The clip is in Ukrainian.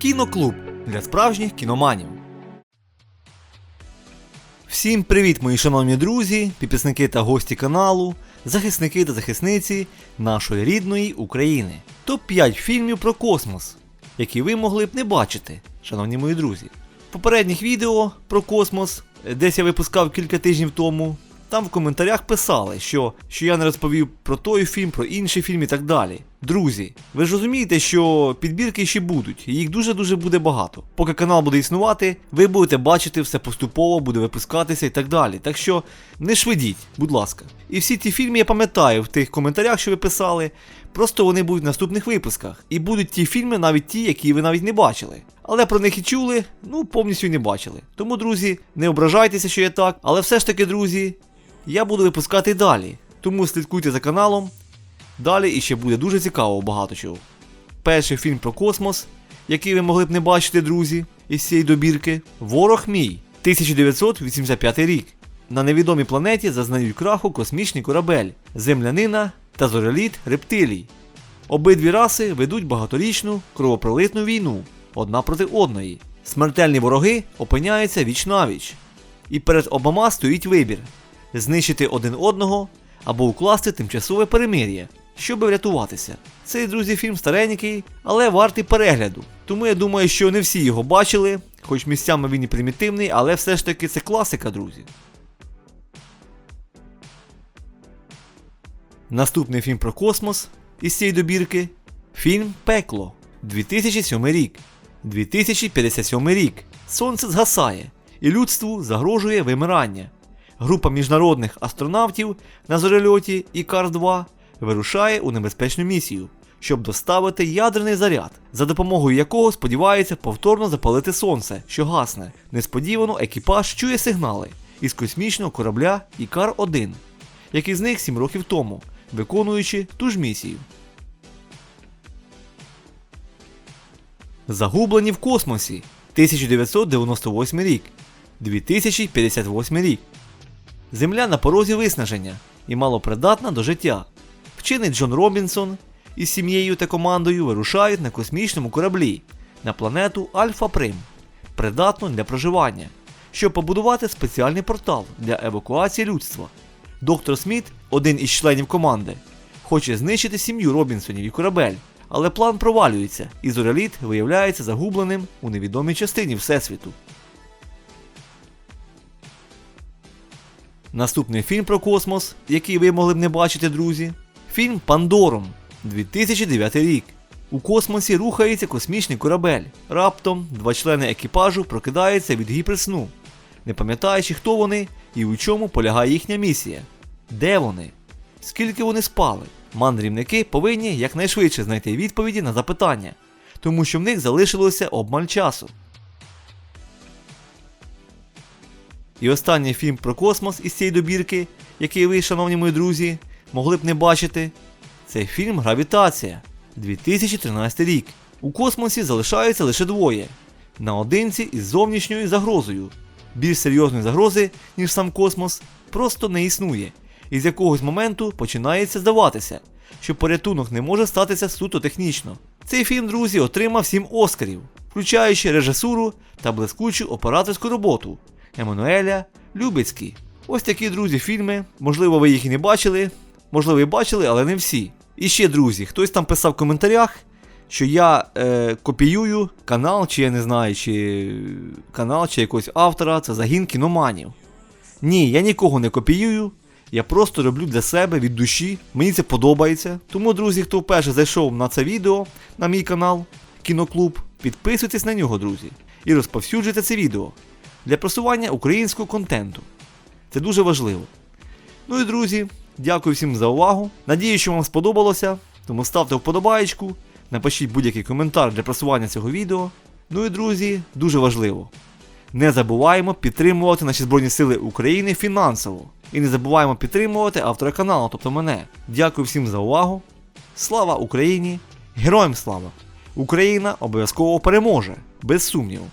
Кіноклуб для справжніх кіноманів. Всім привіт, мої шановні друзі, підписники та гості каналу, захисники та захисниці нашої рідної України. Топ-5 фільмів про космос, які ви могли б не бачити, шановні мої друзі. В попередніх відео про космос, е, десь я випускав кілька тижнів тому. Там в коментарях писали, що, що я не розповів про той фільм, про інший фільм і так далі. Друзі, ви ж розумієте, що підбірки ще будуть, і їх дуже-дуже буде багато. Поки канал буде існувати, ви будете бачити все поступово, буде випускатися і так далі. Так що не швидіть, будь ласка. І всі ті фільми я пам'ятаю в тих коментарях, що ви писали. Просто вони будуть в наступних випусках. І будуть ті фільми, навіть ті, які ви навіть не бачили. Але про них і чули, ну повністю не бачили. Тому, друзі, не ображайтеся, що я так. Але все ж таки, друзі, я буду випускати далі. Тому слідкуйте за каналом. Далі іще буде дуже цікаво багато чого. Перший фільм про космос, який ви могли б не бачити, друзі, із цієї добірки Ворог мій 1985 рік. На невідомій планеті зазнають краху космічний корабель, землянина та зореліт рептилій. Обидві раси ведуть багаторічну кровопролитну війну одна проти одної. Смертельні вороги опиняються віч навіч. І перед обома стоїть вибір знищити один одного або укласти тимчасове перемир'я, щоб врятуватися. Цей друзі фільм старенький, але вартий перегляду. Тому я думаю, що не всі його бачили, хоч місцями він і примітивний, але все ж таки це класика, друзі. Наступний фільм про космос із цієї добірки фільм Пекло 2007 рік. 2057 рік. Сонце згасає, і людству загрожує вимирання. Група міжнародних астронавтів на зорельоті Ікар-2 вирушає у небезпечну місію, щоб доставити ядерний заряд, за допомогою якого сподівається повторно запалити сонце, що гасне. Несподівано екіпаж чує сигнали із космічного корабля Ікар-1, який зник 7 років тому, виконуючи ту ж місію. Загублені в космосі 1998 рік, 2058 рік. Земля на порозі виснаження і малопридатна до життя. Вчений Джон Робінсон із сім'єю та командою вирушають на космічному кораблі на планету Альфа Прим, придатну для проживання, щоб побудувати спеціальний портал для евакуації людства. Доктор Сміт, один із членів команди, хоче знищити сім'ю Робінсонів і корабель, але план провалюється, і зореліт виявляється загубленим у невідомій частині Всесвіту. Наступний фільм про космос, який ви могли б не бачити, друзі. Фільм Пандорум 2009 рік. У космосі рухається космічний корабель. Раптом два члени екіпажу прокидаються від гіперсну, не пам'ятаючи, хто вони і у чому полягає їхня місія. Де вони? Скільки вони спали? Мандрівники повинні якнайшвидше знайти відповіді на запитання, тому що в них залишилося обмаль часу. І останній фільм про космос із цієї добірки, який ви, шановні мої друзі, могли б не бачити, це фільм Гравітація 2013 рік. У космосі залишаються лише двоє наодинці із зовнішньою загрозою. Більш серйозної загрози, ніж сам космос, просто не існує, і з якогось моменту починається здаватися, що порятунок не може статися суто технічно. Цей фільм, друзі, отримав 7 Оскарів, включаючи режисуру та блискучу операторську роботу. Еммануеля Любецький. Ось такі, друзі, фільми. Можливо, ви їх і не бачили, можливо, і бачили, але не всі. І ще, друзі, хтось там писав в коментарях, що я е, копіюю канал, чи я не знаю, чи канал, чи якогось автора, це загін кіноманів. Ні, я нікого не копіюю. Я просто роблю для себе від душі. Мені це подобається. Тому, друзі, хто вперше зайшов на це відео, на мій канал Кіноклуб, підписуйтесь на нього, друзі, і розповсюджуйте це відео для просування українського контенту. Це дуже важливо. Ну і друзі, дякую всім за увагу. Надію, що вам сподобалося. Тому ставте вподобаєчку, напишіть будь-який коментар для просування цього відео. Ну і друзі, дуже важливо. Не забуваємо підтримувати наші Збройні Сили України фінансово. І не забуваємо підтримувати автора каналу, тобто мене. Дякую всім за увагу. Слава Україні! Героям слава! Україна обов'язково переможе, без сумніву.